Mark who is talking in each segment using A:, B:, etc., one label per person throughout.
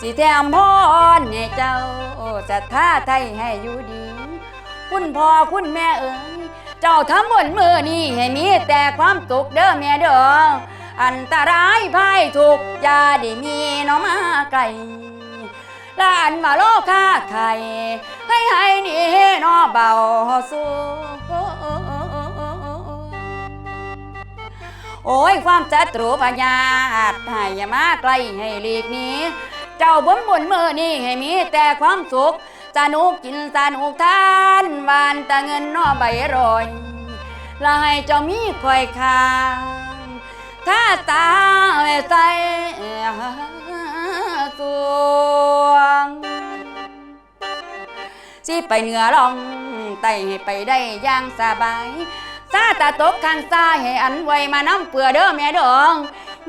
A: สิแถมพรให้เจ้าศรัทธาไทยให้อยู่ดี คุณพ่อคุณแม่เอ๋ยเจ้าทำบนมือนี้ให้มีแต่ความสุขเด้อแม่เด้ออันตรายภัยทุกอย่าได้มีน้องมาไกลลานมาโลกาไข่ให้ให้ดีเนอเบาสู้โอ้ยความศัตรูพญาอาจให้ยามาใกล้ให้หลีกนี้ เจ้าบนบนมือนี่ให้มีแต่ความสุขสนุกกินสนุกทานหวานแตะเงินนอใบรอยละให้เจ้ามีคอยคางถ้าตาใสสวงสิไปเหนือลองไต่ไปได้อย่างสบายซาตาตกข้างซ้ายให้อันไวมาน้ำเปื่อเด้อแม่ดอง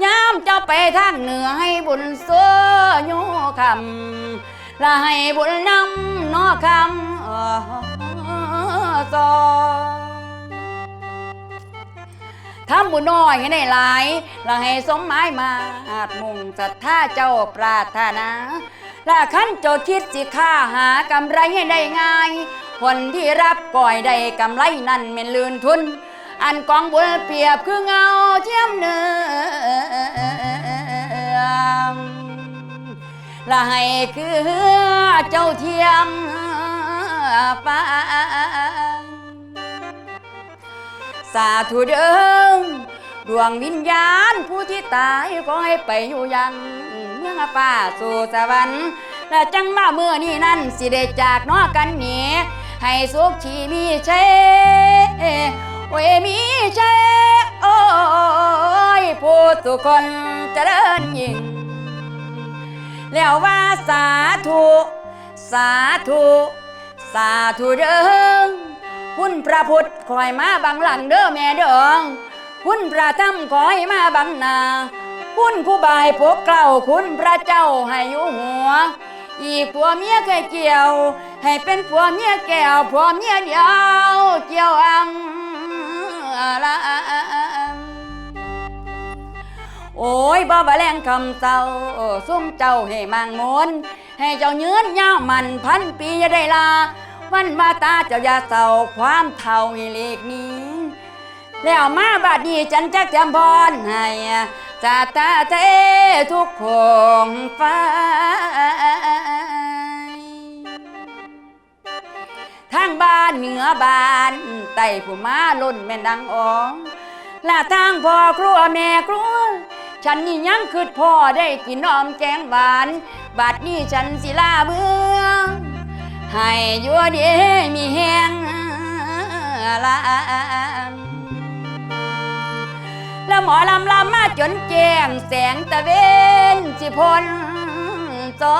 A: ยามเจ้าไปทางเหนือให้บุญเสื้อโยคำและให้บุญนำนอคำอ่อซอทำบุญน้อยให้ได้หลายและให้สมหมายมาอาจมุ่งศรัทธาเจ้าปราถนาและขั้นโจทย์คิดสิค่าหากำไรให้ได้ง่าย คนที่รับก่อยได้กำไรนั่นเป็นลืนทุน อันกองบุญเปรียบคือเงาเทียมเนื้อละให้คือเจ้าเทียมฟ้าสาธุเดิมดวงวิญญาณผู้ที่ตายขอให้ไปอยู่ยังเมืองฟ้าสู่สวรรค์และจังมาเมื่อนี้นั้นสิได้จากนอกันหนีให้สุขชีมีเช โอ้ยมีเชโอ้ยผู้ทุกคนเจริญยิ่ง แล้วว่าสาธุ สาธุ สาธุเด้อคุณพระพุทธคอยมาบังหลังเด้อแม่เด้องคุณพระธรรมคอยมาบังนาคุณครูบายพวกเกล้าคุณพระเจ้าให้อยู่หัว อีกผัวเมียเคยเกี่ยว ให้เป็นผัวเมียแก้วผัวเมียเดียวเกี่ยวอัง ละโอ้ยบ่บาแรงคำเจ้าซุ่มเจ้าให้มังมนให้เจ้ายืนยาวมันพันปีอย่าได้ลา วันมาตาเจ้าอย่าเศร้าความเท่าให้เล็กนี้แล้วมาบัดนี้ฉันจะจำพรให้จาตาเททุกคงฟ้า งบ้านเหนือบ้านไต่ผู้มาล่นแม่นดังอองและทางพ่อครัวแม่ครัวฉันนี่ยังคือพ่อได้กินน้อมแกงหวานบัดนี้ฉันสิลาเมืองให้ยัวดีมีแหงลาแล้วหมอลำลำมาจนแจ้งแสงตะเวนสิพลจอ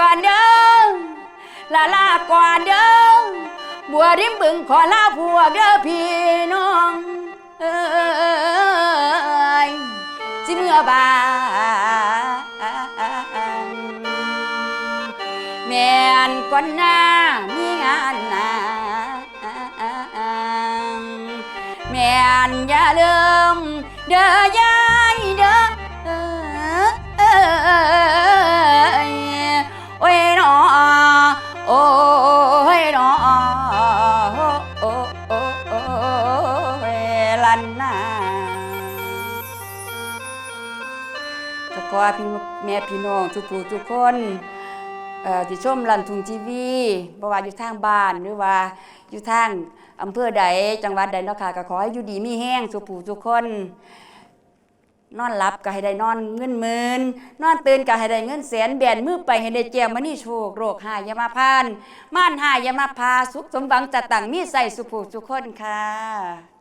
A: ก่อนเด้อลาลาก่อนเด้อบัวริมบึงขอลาผัวเด้อพี่น้องเอ้ยสิเมื่อบานแม่นก่อนหน้ามีงานหนาแม่นอย่าลืมเด้อยา พี่แม่พี่น้องทุกผู้ทุกคนเอ่อที่ชมลันทุงทีวีบ่ว่าอยู่ทางบ้านหรือว่าอยู่ทางอำเภอใดจังหวัดใดเนาะค่ะก็ขอให้อยู่ดีมีแห้งสุขผู้ทุกคน นอนหลับก็ให้ได้นอนเงินหมื่นนอนตื่นก็ให้ได้เงินแสนแบนมือไปให้ได้แจมมานี่โชคโรคหายยามาพานม่านหายยามาพาสุขสมหวังจะตั้งมีใส่สุภูสุขคนค่ะ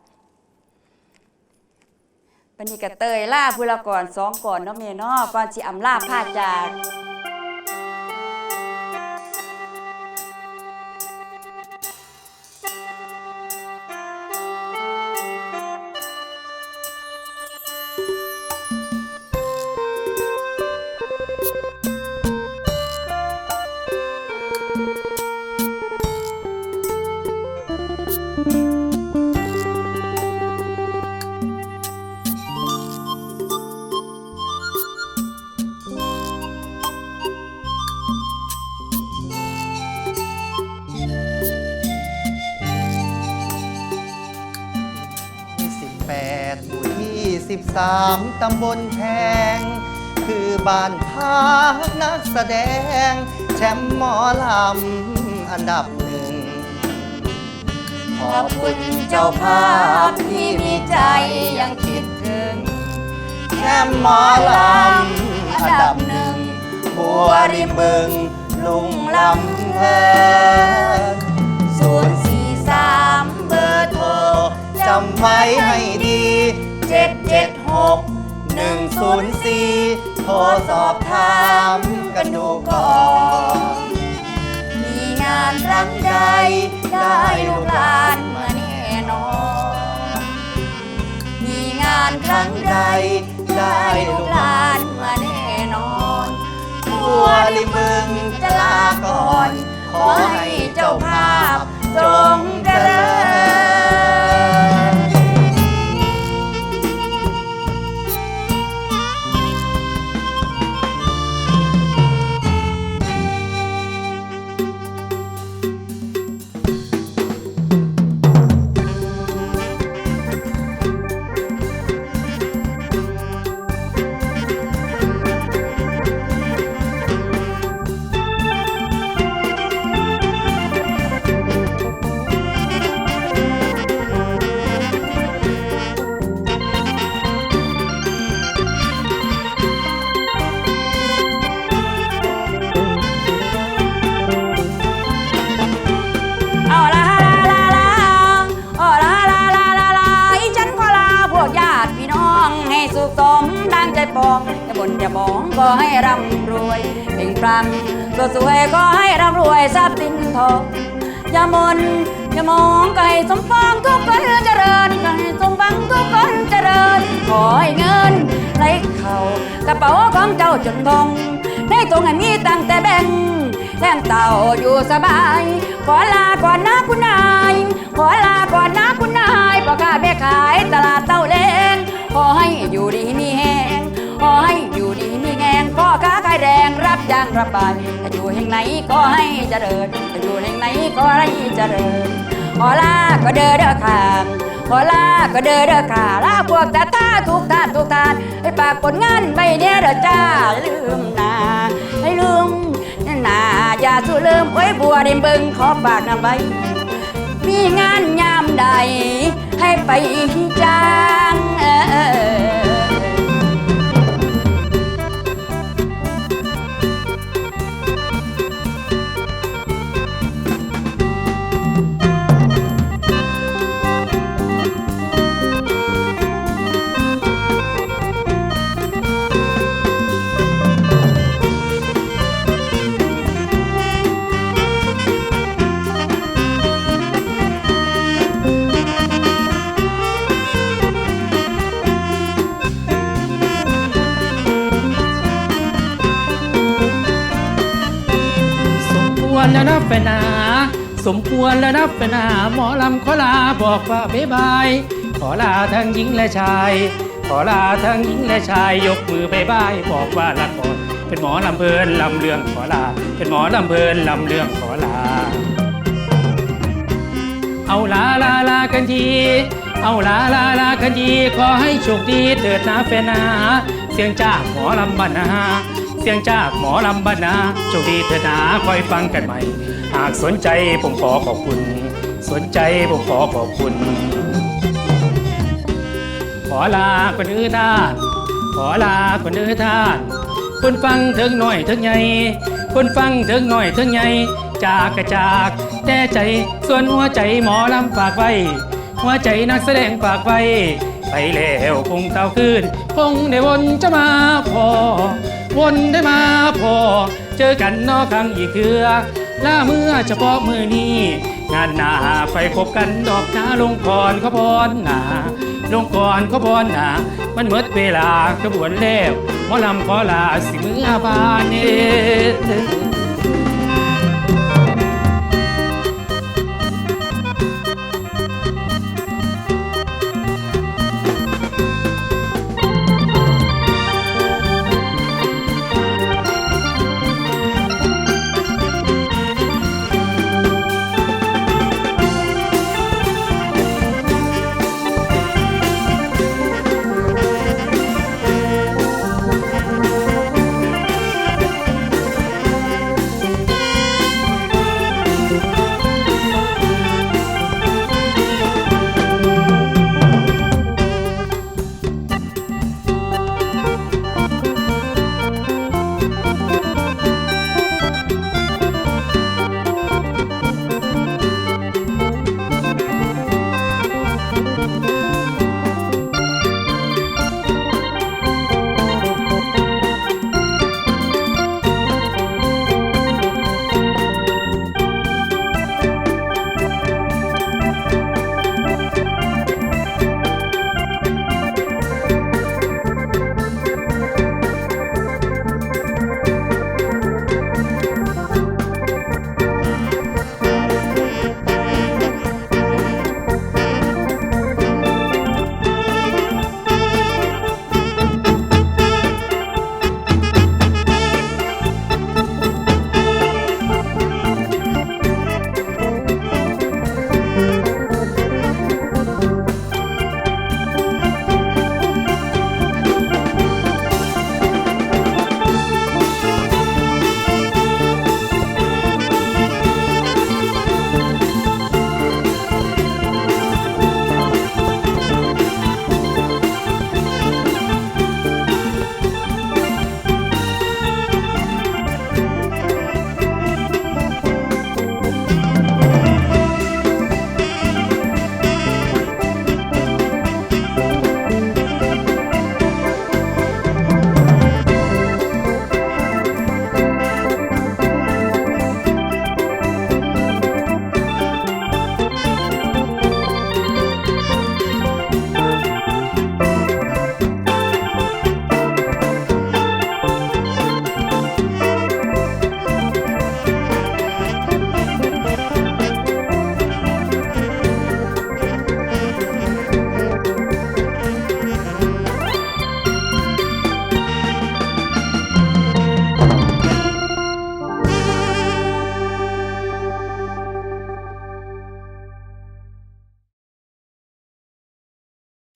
A: ปณิกะเตยล่าพุลก่อนสองก่อนเนาะเมเนาะก่อนสิอำลาพาจาก
B: 13ตำบลแพง คือบ้านพักนักแสดง แชมป์หมอลำอันดับหนึ่ง
A: ขอบคุณเจ้าภาพที่มีใจยังคิดถึง
B: แชมป์หมอลำอันดับหนึ่งบัวริมบึง ลุงลำเพลิน
A: ศูนย์สี่สาม
B: เบอร์โทรจำไว้ให้ดีเจ็ดเจ็ด ศูนย์สี่โทรสอบถามกันดูก่อน
A: มีงานครั้งใดได้ลูกหลานมาแน่นอน มีงานครั้งใดได้ลูกหลานมาแน่นอน
B: บัวริมึงจะลาก่อน ขอให้เจ้าภาพจงเจริญ
A: มองก็ให้ร่ำรวยเพ่งพรังตัวสวยก็ให้ร่ำรวยทรัพย์สินทองอย่ามนอย่ามองก็ให้สมปองทุกคนเจริญก็ให้สมบังทุกคนเจริญ ขอให้เงินไหลเข้ากระเป๋าของเจ้าจนทองได้ตรงให้มีตั้งแต่แบ่งแท่งเต่าอยู่สบาย ขอลาก่อนนะคุณนาย ขอลาก่อนนะคุณนายพ่อค้าแม่ขายตลาดเต้าเลงขอให้อยู่ดีมีแหงขอให้ายแรงรับจ้างรับบายจะอยู่แห่งไหนก็ให้เจริญจะอยู่แห่งไหนก็ให้เจริญขอลาก็เด้อเด้อขางขอลาก็เด้อเด้อข้าลาพวกตาท่าทุกท่านทุกท่านให้ฝากผลงานไปเนี่ยเด้อจ้าลืมนาให้ลืมนาอย่าสู้ลืมไว้บัวริมบึงขอฝากนำไว้มีงานยามใดให้ไปจ้างเออ
C: แล้วนะแฟนหนา สมควรแล้วนะแฟนหนา หมอลำขอลาบอกว่าบ๊ายบาย ขอลาทั้งหญิงและชาย ขอลาทั้งหญิงและชาย ยกมือบ๊ายบาย บอกว่าลาก่อนเป็นหมอลำเพลินลำเรื่องขอลา เป็นหมอลำเพลินลำเรื่องขอลา เอาลาลาลากันทีเอาลาลาลากันทีขอให้โชคดีเถิดนะแฟนนา เสียงจ้าหมอลำบรรณา เสียงจากหมอลำบรรณาโชคดีเถิดนะคอยฟังกันใหม่ หากสนใจผมขอขอบคุณ สนใจผมขอขอบคุณ ขอลาคนอื่นท่านขอลาคนอื่นท่านคนฟังถึงหน่อยถึงใหญ่คนฟังถึงหน่อยถึงใหญ่จากกระจากแต่ใจส่วนหัวใจหมอลำฝากไว้ หัวใจนักแสดงฝากไว้ไปแล้วคงเต่าคืนคงได้วนจะมาพอ วนได้มาพอ เจอกันนอกครั้งอีกเถือล่าเมื่อเฉพาะมือนี้ งานหนาไปพบกันดอกนาลงก่อนขบอนหนาลงก่อนขบอนหนา มันเมื่อเวลากระบวนแล้วหมอลำขอลาสิเมื่อบานเน